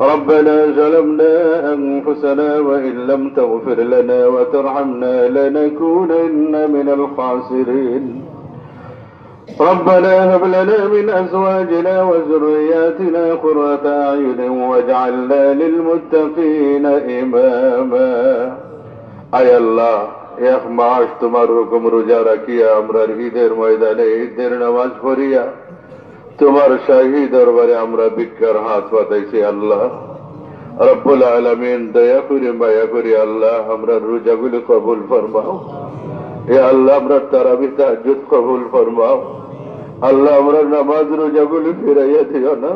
ربنا ظلمنا أنفسنا وإن لم تغفر لنا وترحمنا لنكونن من الخاسرين ربنا هب لنا من أزواجنا وذرياتنا قرة أعين واجعلنا للمتقين إماما আয় আল্লাহ এক মাস তোমার হুকুম রোজা রাখিয়া আমরা ঈদের ময়দানে ঈদের নামাজ পড়িয়া তোমার শাহী দরবারে আমরা ভিক্ষার হাত পাতাইছি আল্লাহ। রব্বুল আলমিন দয়া করে মায়া করে আল্লাহ, আমরা রোজাগুলি কবুল ফরমাও। এ আল্লাহ, আমরা তারাবি তাহাজুদ কবুল ফরমাও। আল্লাহ, আমরা নামাজ রোজাগুলি ফিরাইয়া দিও না।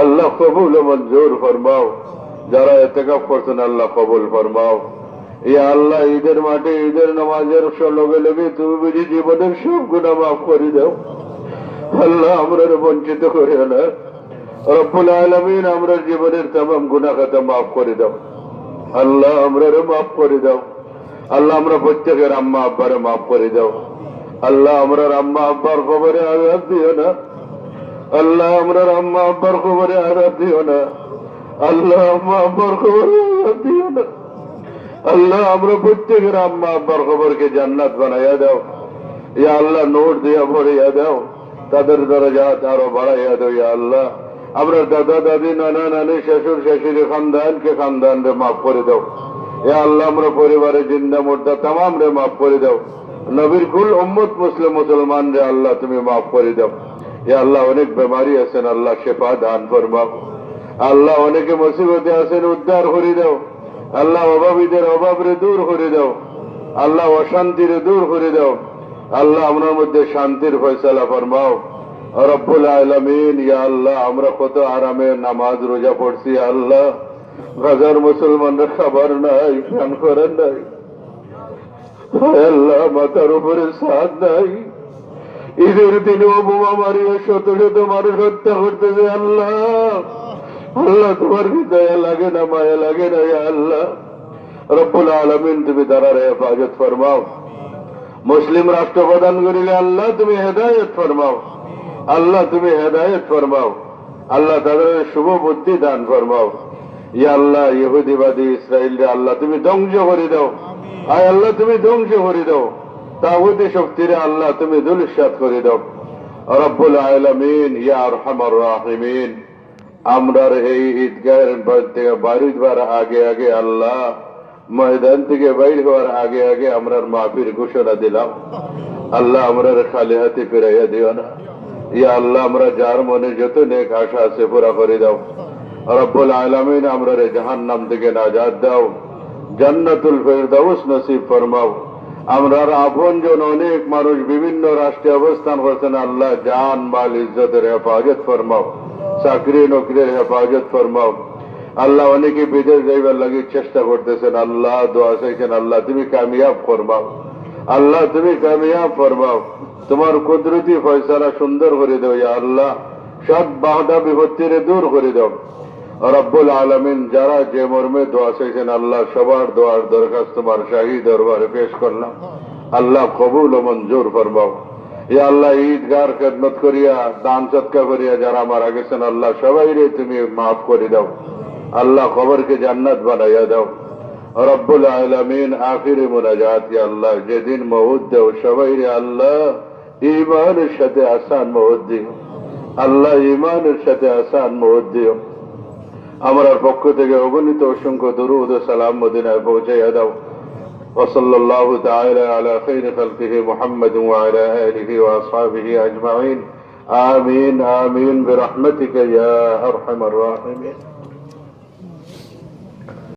আল্লাহ, কবুল মঞ্জুর ফরমাও। যারা এতেকাপ করছেন, আল্লাহ কবুল ফরমাও। এ আল্লাহ, ঈদের মাঠে ঈদের নামাজের লগে লগে তুমি বুঝি জীবনের সব গুণা মাফ করে দাও। আল্লাহ আমরা বঞ্চিত করিও না। আলমিন আমরা জীবনের তাম গুণা খাতা মাফ করে দাও। আল্লাহ আমরা মাফ করে দাও। আল্লাহ আমরা প্রত্যেকের আম্মা আব্বারে মাফ করে দাও। আল্লাহ আমরা আম্মা আব্বার খবরে আঘাত দিও না। আল্লাহ আমরা আম্মা আব্বার খবরে আঘাত দিও না। আল্লাহ আম্মা আব্বার খবরে আঘাত দিও না। আল্লাহ আমরা প্রত্যেকের আম্মা আব্বার খবরকে জান্নাত বানাইয়া দাও। ইয়া আল্লাহ নোট দিয়া ভরিয়া দাও। তাদের দরজাত আরও বাড়াইয়া দাও আল্লাহ। আমরা দাদা, দাদি, নানা, নানি, শ্বশুর, শাশুড়ি, খানদানকে খানদান রে মাফ করে দাও। এ আল্লাহ, আমরা পরিবারের জিন্দা মুর্দা তাম রে মাফ করে দাও। নবীর কুল উম্মত মুসলিম মুসলমান রে আল্লাহ, তুমি মাফ করে দাও। এ আল্লাহ, অনেক বেমারি আছেন, আল্লাহ শেফা দান ফরমাও। আল্লাহ, অনেকে মুসিবতে আছেন, উদ্ধার করে দাও। আল্লাহ, অভাবীদের অভাব রে দূর করে দাও। আল্লাহ অশান্তিরে দূর করে দাও। আল্লাহ আপনার মধ্যে শান্তির ফয়সালা ফরমাও। রব্বুল আলমিন, ইয়া আল্লাহ, আমরা কত আরামে নামাজ, রোজা পড়ছি আল্লাহ। হাজার মুসলমানরা খাবার নাই ফ্যান করার নাই। আল্লাহ, মাথার উপরে সাদ নাই। ঈদের দিনে বোমা মারিয়ে শত শত মানুষ হত্যা করতেছে আল্লাহ। আল্লাহ, তোমার কি দয়া লাগে না, মায়া লাগে না আল্লাহ। রব্বুল আলমিন, তুমি তারার হেফাজত ফরমাও। মুসলিম রাষ্ট্র প্রদান করিলে আল্লাহ তুমি হেদায়ত ফরমাও। আল্লাহ তুমি হেদায়ত ফরমাও। আল্লাহ তাদের শুভ বুদ্ধি দান ফরমাও। ইয়া আল্লাহ, ইহুদিবাদী ইসরায়েল আল্লাহ তুমি ধ্বংস করে দাও। আয় আল্লাহ, তুমি ধ্বংস করে দাও। তাগুতি শক্তিরে আল্লাহ তুমি দুলিশাত করে দাও। রব্বুল আলমিন, ইয়া রহমর রাহিমিন। আমরার এই ঈদগাহের বাড়ি থেকে বাড়ি আগে আগে আল্লাহ ময়দান থেকে বাইর হওয়ার আগে আগে আমরার মাফির ঘোষণা দিলাম। আল্লাহ আমরার খালি হাতে ফিরাইয়া দিও না। ইয়া আল্লাহ, আমরা যার মনে যত নেক আশা আছে পুরা করে দাও। রব্বুল আলমিন আমরার জাহান নাম থেকে নাজাদ দাও। জান্নাতুল ফেরদাউস নসিব ফরমাও। আমরার আপনজন অনেক মানুষ বিভিন্ন রাষ্ট্রে অবস্থান করছেন। আল্লাহ জান, মাল, ইজ্জতের হেফাজত ফরমাও। চাকরি, নকরির হেফাজত ফরমাও। আল্লাহ অনেকে বিদেশ যাইবার লাগে চেষ্টা করতেছেন, আল্লাহ দোয়া চাইছেন, আল্লাহ তুমি কামিয়াব ফরমাও। আল্লাহ তুমি কামিয়াব ফরমাও। তোমার কুদরতি ফয়সালা সুন্দর করে দাও, ইয়া আল্লাহ। সব বাধা বিপত্তিরে দূর করে দাও। রব্বুল আলমিন যারা যে মর্মে দোয়া চাইছেন, আল্লাহ সবার দোয়ার দরখাস্ত তোমার শাহী দরবারে পেশ করলাম। আল্লাহ কবুল ও মঞ্জুর ফরমাও। ইয়া আল্লাহ, ঈদগার খেদমত করিয়া, দান সৎকা করিয়া যারা মারা গেছেন, আল্লাহ সবাই রে তুমি মাফ করে দাও। আল্লাহ খবরকে জান্নাত বানাইয়া দাও রব্বুল আলমিন আখিরে মোনাজাত ইয়া আল্লাহ যেদিন মহুদ দেও সবাই রে আল্লাহ ইমানের সাথে আসান মহুদ দিও আল্লাহ ইমানের সাথে আসান মহুদ দিও আমার পক্ষ থেকে অগণিত অসংখ্য দরুদ ও সালাম মদিনায় পৌঁছাইয়া দাও وصلى الله تعالى على خير خلقه محمد وعلى آله وأصحابه أجمعين آمين آمين برحمتك يا أرحم الراحمين